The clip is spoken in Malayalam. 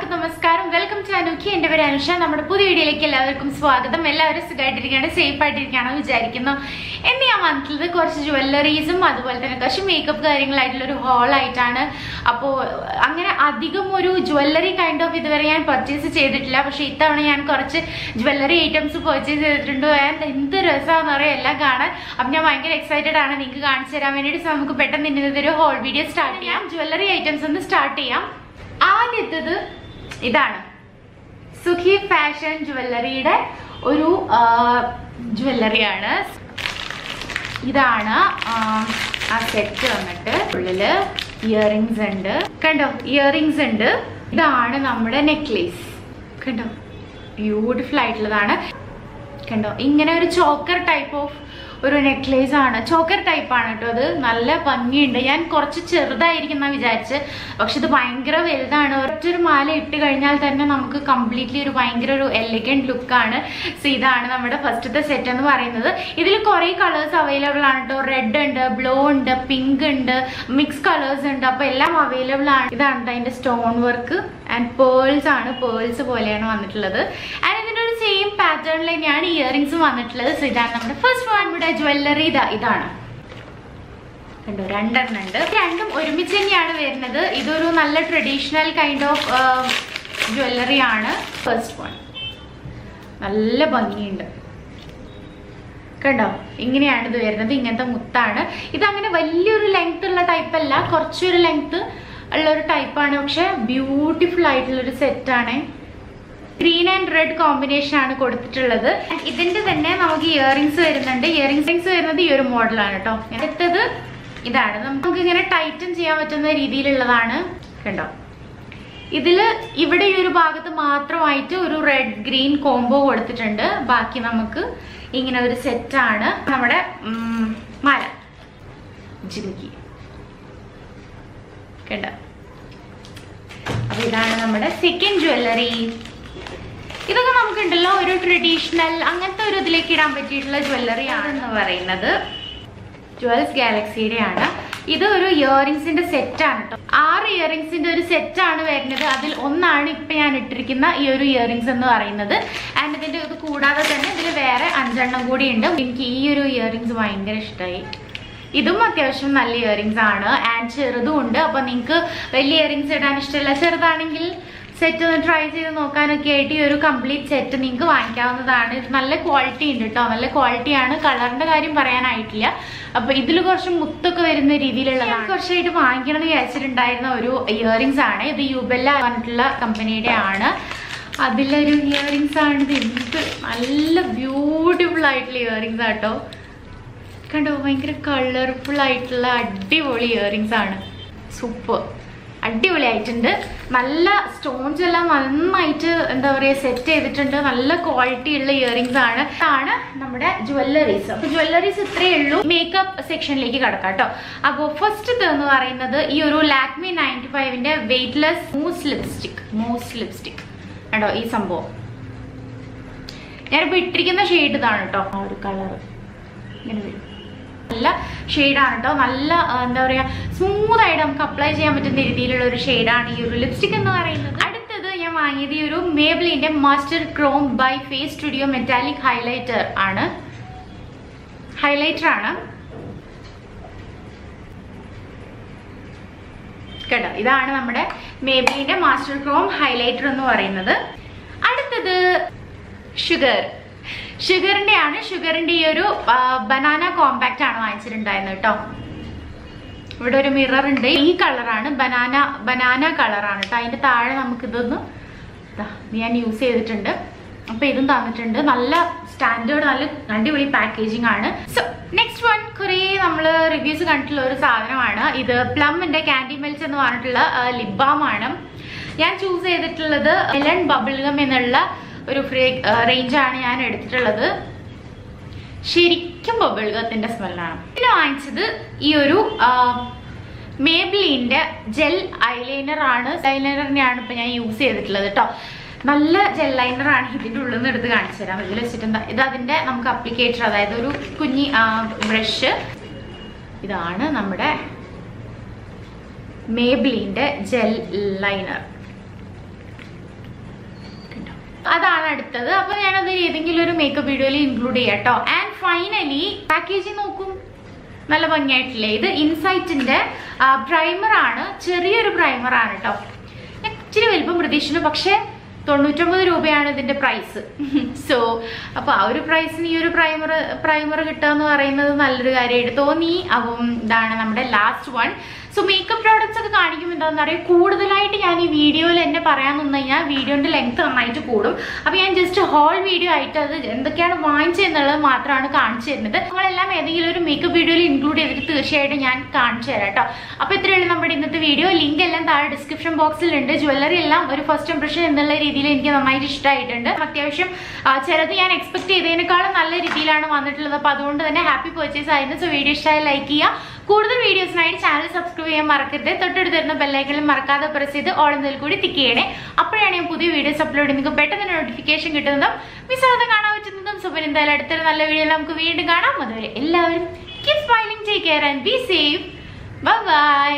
എല്ലാവർക്കും നമസ്കാരം. വെൽക്കം ടു അനുഖി എന്റെ പേര് അനുഷ നമ്മുടെ പുതിയ വീഡിയോയിലേക്ക് എല്ലാവർക്കും സ്വാഗതം. എല്ലാവരും സുഖമായിട്ടിരിക്കുകയാണ് സേഫ് ആയിട്ടിരിക്കുകയാണെന്ന് വിചാരിക്കുന്നു. എന്ന് ഞാൻ വന്നിട്ടുള്ളത് കുറച്ച് ജുവല്ലറീസും അതുപോലെ തന്നെ കുറച്ച് മേക്കപ്പ് കാര്യങ്ങളായിട്ടുള്ളൊരു ഹോളായിട്ടാണ് അപ്പോൾ അങ്ങനെ അധികം ഒരു ജുവല്ലറി കൈൻഡ് ഓഫ് ഇതുവരെ ഞാൻ പർച്ചേസ് ചെയ്തിട്ടില്ല. പക്ഷേ ഇത്തവണ ഞാൻ കുറച്ച് ജുവല്ലറി ഐറ്റംസ് പർച്ചേസ് ചെയ്തിട്ടുണ്ട്. ആൻഡ് എന്ത് രസമാണെന്ന് പറയാം എല്ലാം കാണാൻ. അപ്പം ഞാൻ ഭയങ്കര എക്സൈറ്റഡ് ആണ്. നിങ്ങൾക്ക് കാണിച്ചു തരാൻ വേണ്ടിയിട്ട് നമുക്ക് പെട്ടെന്ന് ഇന്നത്തെ ഒരു ഹോൾ വീഡിയോ സ്റ്റാർട്ട് ചെയ്യാം. ജുവല്ലറി ഐറ്റംസ് ഒന്ന് സ്റ്റാർട്ട് ചെയ്യാം. ആദ്യത്തത് ഇതാണ്. സുഖി ഫാഷൻ ജുവല്ലറിയുടെ ഒരു ജുവല്ലറിയാണ്. ഇതാണ് ആ, സെറ്റ് വന്നിട്ട് ഉള്ളിൽ ഇയറിങ്സ് ഉണ്ട്. കണ്ടോ? ഇയറിങ്സ് ഉണ്ട്. ഇതാണ് നമ്മുടെ നെക്ലേസ് കണ്ടോ? ബ്യൂട്ടിഫുൾ ആയിട്ടുള്ളതാണ്. കണ്ടോ? ഇങ്ങനെ ഒരു ചോക്കർ ടൈപ്പ് ഓഫ് ഒരു നെക്ലേസ് ആണ്. ചോക്കർ ടൈപ്പ് ആണ് കേട്ടോ അത്. നല്ല ഭംഗിയുണ്ട്. ഞാൻ കുറച്ച് ചെറുതായിരിക്കുന്ന വിചാരിച്ച്. പക്ഷെ ഇത് ഭയങ്കര വലുതാണ്. ഒറ്റൊരു മാല ഇട്ട് കഴിഞ്ഞാൽ തന്നെ നമുക്ക് കംപ്ലീറ്റ്ലി ഒരു ഭയങ്കര ഒരു എലിഗന്റ് ലുക്കാണ് സോ ഇതാണ് നമ്മുടെ ഫസ്റ്റത്തെ സെറ്റ് എന്ന് പറയുന്നത്. ഇതിൽ കുറേ കളേഴ്സ് അവൈലബിൾ ആണ് കേട്ടോ റെഡ് ഉണ്ട് ബ്ലൂ ഉണ്ട് പിങ്ക് ഉണ്ട് മിക്സ് കളേഴ്സ് ഉണ്ട്. അപ്പോൾ എല്ലാം അവൈലബിൾ ആണ്. ഇതാണ് അതിന്റെ സ്റ്റോൺ വർക്ക് ആൻഡ് പേൾസ് ആണ്. പേൾസ് പോലെയാണ് വന്നിട്ടുള്ളത്. ആൻഡ് സെയിം പാറ്റേണിൽ തന്നെയാണ് ഇയറിംഗ്സ് വന്നിട്ടുള്ളത്. സോ ഇതാണ് നമ്മുടെ ഫസ്റ്റ് വൺ ഇവിടെ ജ്വല്ലറി ഇതാ ഇതാണ്. കണ്ടോ രണ്ടെണ്ണം ഉണ്ട്. രണ്ടും ഒരുമിച്ച് തന്നെയാണ് വരുന്നത്. ഇതൊരു നല്ല ട്രഡീഷണൽ കൈൻഡ് ഓഫ് ജ്വല്ലറി ആണ്. ഫസ്റ്റ് വൺ നല്ല ഭംഗിയുണ്ട്. കണ്ടോ ഇങ്ങനെയാണ് ഇത് വരുന്നത്. ഇങ്ങനത്തെ മുത്താണ്. ഇതങ്ങനെ വലിയൊരു ലെങ്ത് ഉള്ള ടൈപ്പ് അല്ല. കുറച്ചൊരു ലെങ്ത് ഉള്ള ഒരു ടൈപ്പാണ് പക്ഷെ ബ്യൂട്ടിഫുൾ ആയിട്ടുള്ളൊരു സെറ്റാണ് ഗ്രീൻ ആൻഡ് റെഡ് കോമ്പിനേഷൻ ആണ് കൊടുത്തിട്ടുള്ളത്. ഇതിന്റെ തന്നെ നമുക്ക് ഇയറിങ്സ് വരുന്നുണ്ട്. ഇയറിങ്സ് വരുന്നത് ഈ ഒരു മോഡലാണ് കേട്ടോ അടുത്തത് ഇതാണ്. നമുക്ക് ഇങ്ങനെ ടൈറ്റൻ ചെയ്യാൻ പറ്റുന്ന രീതിയിലുള്ളതാണ് കണ്ടോ? ഇതിൽ ഇവിടെ ഈ ഒരു ഭാഗത്ത് മാത്രമായിട്ട് ഒരു റെഡ് ഗ്രീൻ കോംബോ കൊടുത്തിട്ടുണ്ട്. ബാക്കി നമുക്ക് ഇങ്ങനെ ഒരു സെറ്റാണ് നമ്മുടെ മല ജിമിക്കി കണ്ട? അപ്പൊ ഇതാണ് നമ്മുടെ സെക്കൻഡ് ജ്വല്ലറി ഇതൊക്കെ നമുക്കുണ്ടല്ലോ ഒരു ട്രഡീഷണൽ അങ്ങനത്തെ ഒരു ഇതിലേക്ക് ഇടാൻ പറ്റിയിട്ടുള്ള ജ്വല്ലറി ആണെന്ന് പറയുന്നത്. ജുവൽസ് ഗാലക്സിയുടെ ആണ് ഇത് ഒരു ഇയറിങ്സിന്റെ സെറ്റ് ആണ് കേട്ടോ ആറ് ഇയറിങ്സിന്റെ ഒരു സെറ്റ് ആണ് വരുന്നത്. അതിൽ ഒന്നാണ് ഇപ്പൊ ഞാൻ ഇട്ടിരിക്കുന്ന ഈ ഒരു ഇയറിങ്സ് എന്ന് പറയുന്നത്. ആൻഡ് ഇതിന്റെ ഇത് കൂടാതെ തന്നെ ഇതിൽ വേറെ അഞ്ചെണ്ണം കൂടി ഉണ്ട്. എനിക്ക് ഈ ഒരു ഇയറിങ്സ് ഭയങ്കര ഇഷ്ടമായി ഇതും അത്യാവശ്യം നല്ല ഇയറിങ്സ് ആണ്. ആൻഡ് ചെറുതും ഉണ്ട്. അപ്പൊ നിങ്ങൾക്ക് വലിയ ഇയറിങ്സ് ഇടാൻ ഇഷ്ടമല്ല. ചെറുതാണെങ്കിൽ സെറ്റ് ഒന്ന് ട്രൈ ചെയ്ത് നോക്കാനൊക്കെ ആയിട്ട് ഈ ഒരു കംപ്ലീറ്റ് സെറ്റ് നിങ്ങൾക്ക് വാങ്ങിക്കാവുന്നതാണ്. നല്ല ക്വാളിറ്റി ഉണ്ട് കേട്ടോ നല്ല ക്വാളിറ്റിയാണ് കളറിന്റെ കാര്യം പറയാനായിട്ടില്ല. അപ്പൊ ഇതിൽ കുറച്ച് മുത്തൊക്കെ വരുന്ന രീതിയിലുള്ളതാണ്. കുറച്ചായിട്ട് വാങ്ങിക്കണം എന്ന് വിചാരിച്ചിട്ടുണ്ടായിരുന്ന ഒരു ഇയറിങ്സ് ആണ്. ഇത് യുബെല്ല പറഞ്ഞിട്ടുള്ള കമ്പനിയുടെ ആണ്. അതിലൊരു ഇയറിങ്സ് ആണ്. ഇത് എന്ത് നല്ല ബ്യൂട്ടിഫുൾ ആയിട്ടുള്ള ഇയറിങ്സ് ആട്ടോ കണ്ടോ? ഭയങ്കര കളർഫുൾ ആയിട്ടുള്ള അടിപൊളി ഇയറിങ്സ് ആണ്. സൂപ്പർ അടിപൊളിയായിട്ടുണ്ട്. നല്ല സ്റ്റോൺസ് എല്ലാം നന്നായിട്ട് എന്താ പറയുക സെറ്റ് ചെയ്തിട്ടുണ്ട്. നല്ല ക്വാളിറ്റി ഉള്ള ഇയറിംഗ്സ് ആണ്. ഇതാണ് നമ്മുടെ ജ്വല്ലറീസ് ജുവല്ലറീസ് ഇത്രയേ ഉള്ളൂ. മേക്കപ്പ് സെക്ഷനിലേക്ക് കടക്കാം കേട്ടോ അപ്പോൾ ഫസ്റ്റ് എന്ന് പറയുന്നത് ഈ ഒരു Lakme ninety ഫൈവിന്റെ weightless mousse lipstick mousse lipstick കേട്ടോ ഈ സംഭവം? ഞാനിപ്പോൾ ഇട്ടിരിക്കുന്ന ഷെയ്ഡ് ഇതാണ് കേട്ടോ ആ ഒരു കളർ ഇങ്ങനെ വരും. നല്ല ഷെയ്ഡാണ് കേട്ടോ നല്ല എന്താ പറയുക സ്മൂത്ത് ആയിട്ട് നമുക്ക് അപ്ലൈ ചെയ്യാൻ പറ്റുന്ന രീതിയിലുള്ള ഒരു ഷെയ്ഡാണ് ഈ ഒരു ലിപ്സ്റ്റിക് എന്ന് പറയുന്നത്. അടുത്തത് ഞാൻ വാങ്ങിയത് ഈ ഒരു മേബ്ലിന്റെ master chrome by face studio metallic highlighter ആണ്. ഹൈലൈറ്റർ ആണ്. കേട്ടോ ഇതാണ് നമ്മുടെ മേബ്ലിന്റെ മാസ്റ്റർ ക്രോം ഹൈലൈറ്റർ എന്ന് പറയുന്നത്. അടുത്തത് ഷുഗർ ഷുഗറിന്റെ ആണ് ഷുഗറിന്റെ ഈ ഒരു ബനാന കോമ്പാക്റ്റ് ആണ് വാങ്ങിച്ചിട്ടുണ്ടായിരുന്നത് കേട്ടോ. ഇവിടെ ഒരു മിറർ ഉണ്ട്. ഈ കളറാണ് ബനാന ബനാന കളറാണ് കേട്ടോ. അതിന്റെ താഴെ നമുക്ക് ഇതൊന്ന് ഞാൻ യൂസ് ചെയ്തിട്ടുണ്ട്. അപ്പൊ ഇതും തന്നിട്ടുണ്ട്. നല്ല സ്റ്റാൻഡേർഡ് നല്ല അടിപൊളി പാക്കേജിംഗ് ആണ്. സോ നെക്സ്റ്റ് വൺ കുറേ നമ്മൾ റിവ്യൂസ് കണ്ടിട്ടുള്ള ഒരു സാധനമാണ്. ഇത് പ്ലമ്മിന്റെ കാൻഡി മെൽസ് എന്ന് പറഞ്ഞിട്ടുള്ള ബാം ആണ്. ഞാൻ ചൂസ് ചെയ്തിട്ടുള്ളത് എലൺ ബബിൾഗം എന്നുള്ള ഒരു റേഞ്ച് റേഞ്ചാണ് ഞാൻ എടുത്തിട്ടുള്ളത്. ശരിക്കും ബബിൾഗത്തിന്റെ സ്മെല്ലാണ് പിന്നെ വാങ്ങിച്ചത് ഈ ഒരു മേബ്ലിന്റെ ജെൽ ഐലൈനർ ആണ്. ഐലൈനറിനെയാണ് ഇപ്പൊ ഞാൻ യൂസ് ചെയ്തിട്ടുള്ളത് കേട്ടോ നല്ല ജെൽ ലൈനർ ആണ് ഇതിന്റെ ഉള്ളിൽ നിന്ന് എടുത്ത് കാണിച്ചു തരാം. ഇതിൽ വെച്ചിട്ട് എന്താ ഇത് അതിന്റെ നമുക്ക് അപ്ലിക്കേറ്റർ അതായത് ഒരു കുഞ്ഞി ബ്രഷ് ഇതാണ് നമ്മുടെ മേബ്ലിന്റെ ജെൽ ലൈനർ അതാണ് അടുത്തത്. അപ്പൊ ഞാനത് ഏതെങ്കിലും ഒരു മേക്കപ്പ് വീഡിയോയിൽ ഇൻക്ലൂഡ് ചെയ്യാം കേട്ടോ ആൻഡ് ഫൈനലി പാക്കേജിങ് നോക്കും. നല്ല ഭംഗിയായിട്ടില്ലേ? ഇത് ഇൻസൈറ്റിന്റെ പ്രൈമർ ആണ്. ചെറിയൊരു പ്രൈമർ ആണ് കേട്ടോ ഇച്ചിരി വലിപ്പം പ്രതീക്ഷിച്ചു പക്ഷേ തൊണ്ണൂറ്റൊമ്പത് രൂപയാണ് ഇതിന്റെ പ്രൈസ് സോ അപ്പോൾ ആ ഒരു പ്രൈസിന് ഈ ഒരു പ്രൈമർ പ്രൈമർ കിട്ടുക എന്ന് പറയുന്നത് നല്ലൊരു കാര്യമായിട്ട് തോന്നി. അപ്പം ഇതാണ് നമ്മുടെ last one so makeup products ഒക്കെ കാണിക്കുമ്പോൾ എന്താണെന്ന് പറയുക കൂടുതലായിട്ട് ഞാൻ ഈ വീഡിയോയിൽ എന്നെ പറയാൻ നിന്ന് കഴിഞ്ഞാൽ വീഡിയോന്റെ ലെങ്ത് നന്നായിട്ട് കൂടും. അപ്പോൾ ഞാൻ ജസ്റ്റ് ഹോൾ വീഡിയോ ആയിട്ട് അത് എന്തൊക്കെയാണ് വാങ്ങിച്ചതെന്നുള്ളത് മാത്രമാണ് കാണിച്ചു തരുന്നത്. നിങ്ങളെല്ലാം ഏതെങ്കിലും ഒരു മേക്കപ്പ് വീഡിയോയിൽ ഇൻക്ലൂഡ് ചെയ്തിട്ട് തീർച്ചയായിട്ടും ഞാൻ കാണിച്ചു തരാം കേട്ടോ അപ്പോൾ ഇത്രയുള്ള നമ്മുടെ ഇന്നത്തെ വീഡിയോ ലിങ്ക് എല്ലാം താഴെ ഡിസ്ക്രിപ്ഷൻ ബോക്സിലുണ്ട് ജ്വല്ലറി എല്ലാം ഒരു ഫസ്റ്റ് ഇംപ്രഷൻ എന്നുള്ള രീതിയിൽ എനിക്ക് നന്നായിട്ട് ഇഷ്ടമായിട്ടുണ്ട് അത്യാവശ്യം ചിലത് ഞാൻ എക്സ്പെക്ട് ചെയ്തതിനേക്കാളും നല്ല രീതിയിലാണ് വന്നിട്ടുള്ളത്. അപ്പോൾ അതുകൊണ്ട് തന്നെ ഹാപ്പി പർച്ചേസ് ആയിരുന്നു. സോ വീഡിയോ ഇഷ്ടമായി ലൈക്ക് ചെയ്യുക. കൂടുതൽ വീഡിയോസിനായിട്ട് ചാനൽ സബ്സ്ക്രൈബ് ചെയ്യാൻ മറക്കരുത്. തൊട്ടടുത്ത് തരുന്ന ബെല്ലൈക്കണിൽ മറക്കാതെ പ്രസ് ചെയ്ത് ഓൾ എന്നതിൽ കൂടി തിക്ക് ചെയ്യണേ. അപ്പോഴാണ് ഞാൻ പുതിയ വീഡിയോസ് അപ്ലോഡ് ചെയ്യുന്നത്. പെട്ടെന്ന് നോട്ടിഫിക്കേഷൻ കിട്ടുന്നതും മിസ്സാതെ കാണാൻ പറ്റുന്നതും. സോ പിന്നെ എന്തായാലും അടുത്തൊരു നല്ല വീഡിയോ നമുക്ക് വീണ്ടും കാണാം. അതുവരെ എല്ലാവരും keep smiling take care and be safe bye